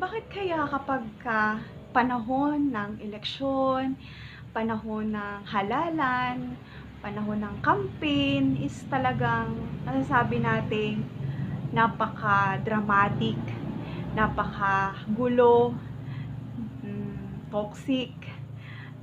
Bakit kaya kapag ka panahon ng eleksyon, panahon ng halalan, panahon ng campaign is talagang nasasabi nating napaka-dramatic, napaka-gulo, mm, toxic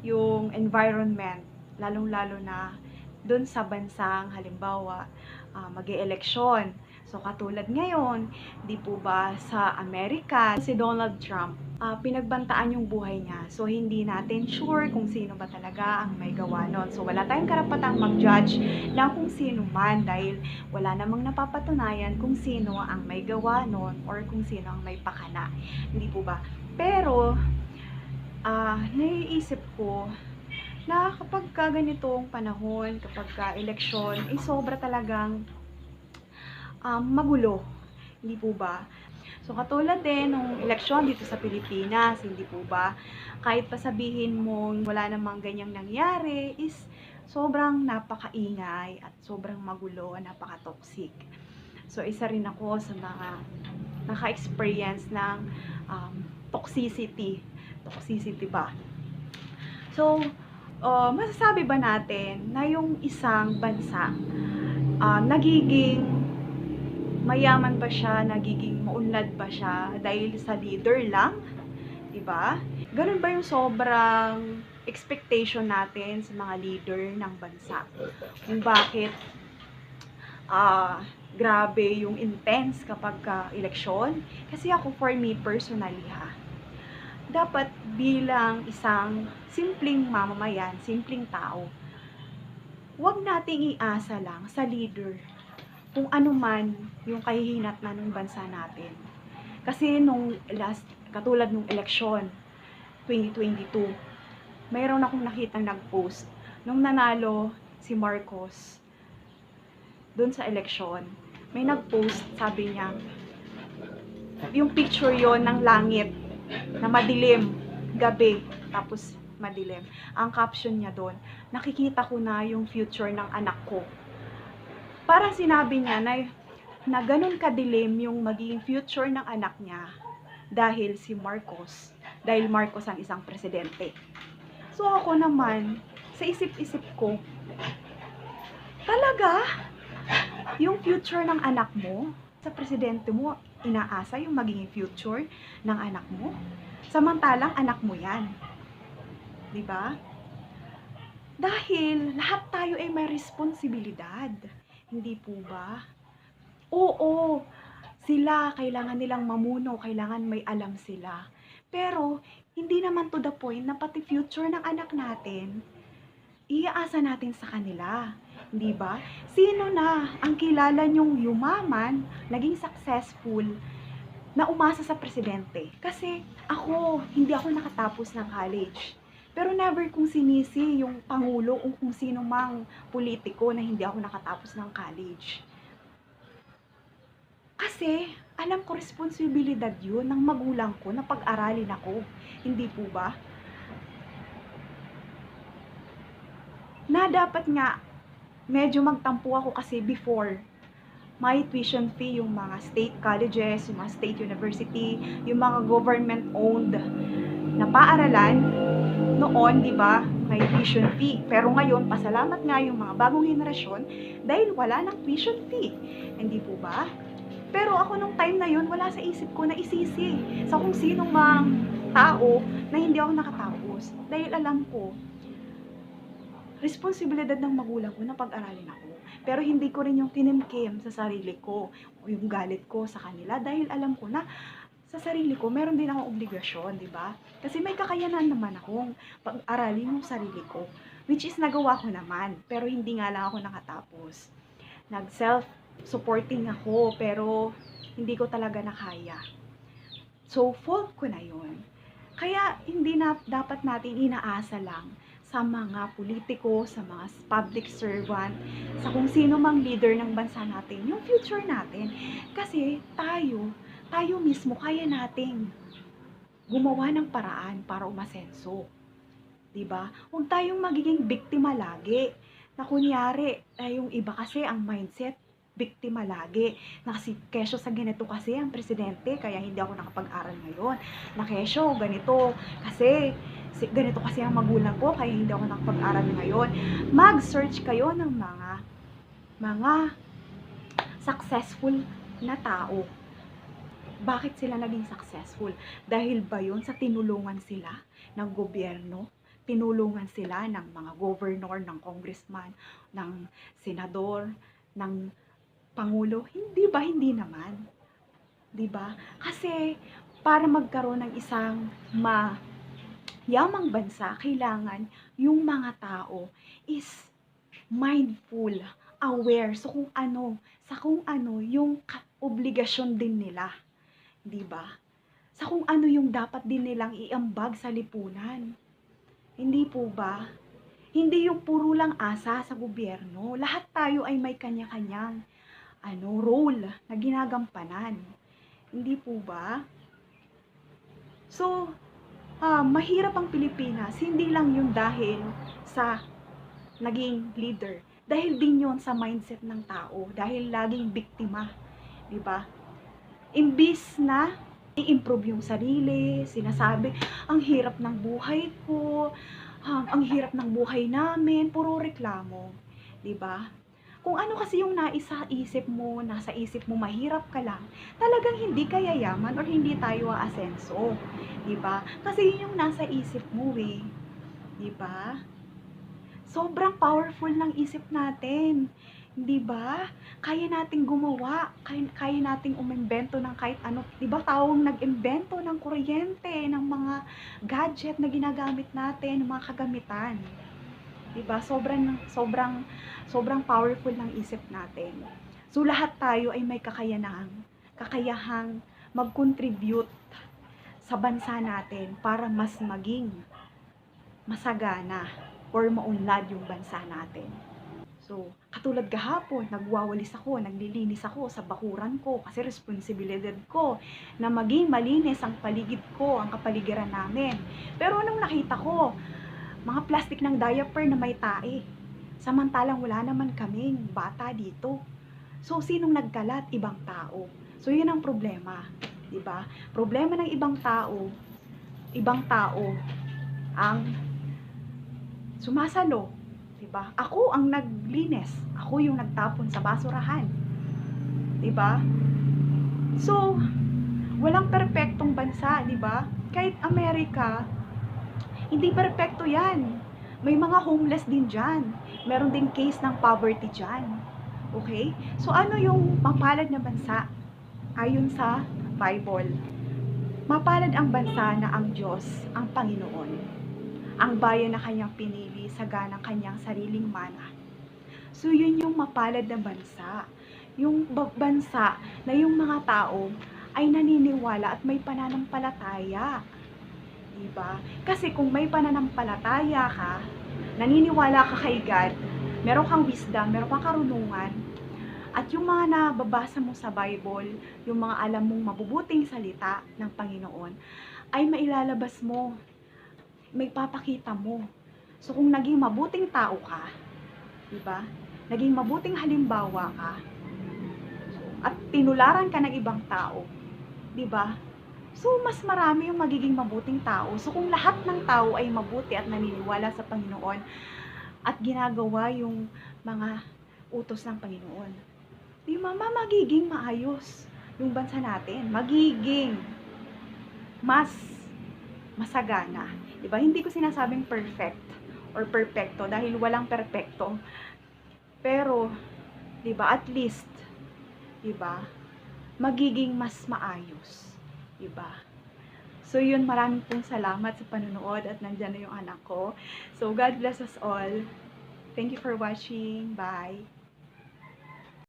yung environment, lalong-lalo na dun sa bansang halimbawa uh, mag-eleksyon. So katulad ngayon, di po ba sa Amerika, si Donald Trump, uh, pinagbantaan yung buhay niya. So hindi natin sure kung sino ba talaga ang may gawa nun. So wala tayong karapatang mag-judge na kung sino man dahil wala namang napapatunayan kung sino ang may gawa nun or kung sino ang may pakana. Hindi po ba? Pero, uh, naiisip ko na kapag ka ganitong panahon, kapag ka eleksyon, ay sobra talagang um, magulo. Hindi po ba? So katulad din ng eleksyon dito sa Pilipinas, hindi po ba? Kahit pa sabihin mo wala namang ganyang nangyari, is sobrang napakaingay at sobrang magulo, napaka-toxic. So isa rin ako sa mga naka-experience ng um, toxicity. Toxicity ba? So, uh, masasabi ba natin na yung isang bansa uh, nagiging mayaman ba siya, nagiging maunlad ba siya dahil sa leader lang? 'Di ba? Ganun ba yung sobrang expectation natin sa mga leader ng bansa? Kung bakit ah uh, grabe yung intense kapag ka eleksyon? Kasi ako for me personally ha, dapat bilang isang simpleng mamamayan, simpleng tao, huwag nating iasa lang sa leader kung ano man yung kahihinat na ng bansa natin. Kasi nung last, katulad nung eleksyon, 2022, mayroon akong nakitang nag-post. Nung nanalo si Marcos doon sa eleksyon, may nag-post, sabi niya, yung picture yon ng langit na madilim, gabi, tapos madilim. Ang caption niya doon, nakikita ko na yung future ng anak ko para sinabi niya na, na ganun kadilim yung magiging future ng anak niya dahil si Marcos, dahil Marcos ang isang presidente. So ako naman, sa isip-isip ko, talaga, yung future ng anak mo, sa presidente mo, inaasa yung magiging future ng anak mo. Samantalang anak mo yan. ba? Dahil lahat tayo ay may responsibilidad. Hindi po ba? Oo, sila, kailangan nilang mamuno, kailangan may alam sila. Pero, hindi naman to the point na pati future ng anak natin, iaasa natin sa kanila. Hindi ba? Sino na ang kilala nyong yumaman, naging successful, na umasa sa presidente? Kasi ako, hindi ako nakatapos ng college. Pero never kong sinisi yung Pangulo o kung sino mang politiko na hindi ako nakatapos ng college. Kasi, alam ko responsibilidad yun ng magulang ko na pag-aralin ako. Hindi po ba? Na dapat nga, medyo magtampo ako kasi before, may tuition fee yung mga state colleges, yung mga state university, yung mga government-owned na paaralan, noon, di ba, may tuition fee. Pero ngayon, pasalamat nga yung mga bagong henerasyon dahil wala ng tuition fee. Hindi po ba? Pero ako nung time na yun, wala sa isip ko na isisi sa kung sino mang tao na hindi ako nakatapos. Dahil alam ko, responsibilidad ng magulang ko na pag-aralin ako. Pero hindi ko rin yung tinimkim sa sarili ko o yung galit ko sa kanila dahil alam ko na sa sarili ko, meron din akong obligasyon, di ba? Kasi may kakayanan naman akong pag-aralin yung sarili ko. Which is nagawa ko naman, pero hindi nga lang ako nakatapos. Nag-self-supporting ako, pero hindi ko talaga nakaya. So, fault ko na yun. Kaya, hindi na dapat natin inaasa lang sa mga politiko, sa mga public servant, sa kung sino mang leader ng bansa natin, yung future natin. Kasi tayo, tayo mismo kaya nating gumawa ng paraan para umasenso. 'Di ba? Huwag tayong magiging biktima lagi. Na kunyari, ay yung iba kasi ang mindset, biktima lagi. Na kasi kesyo sa ganito kasi ang presidente, kaya hindi ako nakapag-aral ngayon. Na kesyo, ganito, kasi si, ganito kasi ang magulang ko, kaya hindi ako nakapag-aral ngayon. Mag-search kayo ng mga mga successful na tao. Bakit sila naging successful? Dahil ba yun sa tinulungan sila ng gobyerno? Tinulungan sila ng mga governor, ng congressman, ng senador, ng pangulo? Hindi ba? Hindi naman. 'Di ba? Kasi para magkaroon ng isang ma yamang bansa, kailangan yung mga tao is mindful, aware so kung ano, sa kung ano yung obligasyon din nila. 'Di ba? Sa kung ano yung dapat din nilang iambag sa lipunan. Hindi po ba? Hindi yung puro lang asa sa gobyerno. Lahat tayo ay may kanya-kanyang ano, role na ginagampanan. Hindi po ba? So, ah, mahirap ang Pilipinas, hindi lang yun dahil sa naging leader. Dahil din yun sa mindset ng tao. Dahil laging biktima. Di ba? Imbis na i-improve yung sarili, sinasabi, ang hirap ng buhay ko, ah, ang hirap ng buhay namin, puro reklamo. Di ba? Kung ano kasi yung naisa isip mo, nasa isip mo, mahirap ka lang, talagang hindi ka yayaman or hindi tayo aasenso. Di ba? Kasi yun yung nasa isip mo eh. Di ba? Sobrang powerful ng isip natin. Di ba? Kaya nating gumawa, kaya, kaya nating umimbento ng kahit ano. Di ba tawang nag-imbento ng kuryente, ng mga gadget na ginagamit natin, mga kagamitan. Di ba? Sobrang, sobrang, sobrang powerful ng isip natin. So lahat tayo ay may kakayanang, kakayahang mag-contribute sa bansa natin para mas maging masagana or maunlad yung bansa natin. So, katulad kahapon, nagwawalis ako, naglilinis ako sa bakuran ko kasi responsibilidad ko na maging malinis ang paligid ko, ang kapaligiran namin. Pero anong nakita ko? Mga plastic ng diaper na may tae. Samantalang wala naman kaming bata dito. So, sinong nagkalat? Ibang tao. So, yun ang problema. ba? Problema ng ibang tao, ibang tao ang sumasalo, 'di ba? Ako ang naglinis, ako yung nagtapon sa basurahan. 'Di ba? So, walang perpektong bansa, 'di ba? Kahit Amerika, hindi perpekto 'yan. May mga homeless din diyan. Meron din case ng poverty diyan. Okay? So ano yung mapalad na bansa ayon sa Bible? Mapalad ang bansa na ang Diyos, ang Panginoon, ang bayan na kanyang pinili sa ganang kanyang sariling mana. So yun yung mapalad na bansa. Yung ba- bansa na yung mga tao ay naniniwala at may pananampalataya. Diba? Kasi kung may pananampalataya ka, naniniwala ka kay God, meron kang wisdom, meron kang karunungan, at yung mga nababasa mo sa Bible, yung mga alam mong mabubuting salita ng Panginoon, ay mailalabas mo, may papakita mo. So kung naging mabuting tao ka, di ba? Naging mabuting halimbawa ka, at tinularan ka ng ibang tao, di ba? So, mas marami yung magiging mabuting tao. So, kung lahat ng tao ay mabuti at naniniwala sa Panginoon at ginagawa yung mga utos ng Panginoon, di mama magiging maayos yung bansa natin. Magiging mas masagana. Di ba? Hindi ko sinasabing perfect or perfecto dahil walang perfecto. Pero, di ba, at least, di ba, magiging mas maayos. Diba? So yun, maraming pong salamat sa panonood at nandyan na yung anak ko. So God bless us all. Thank you for watching. Bye.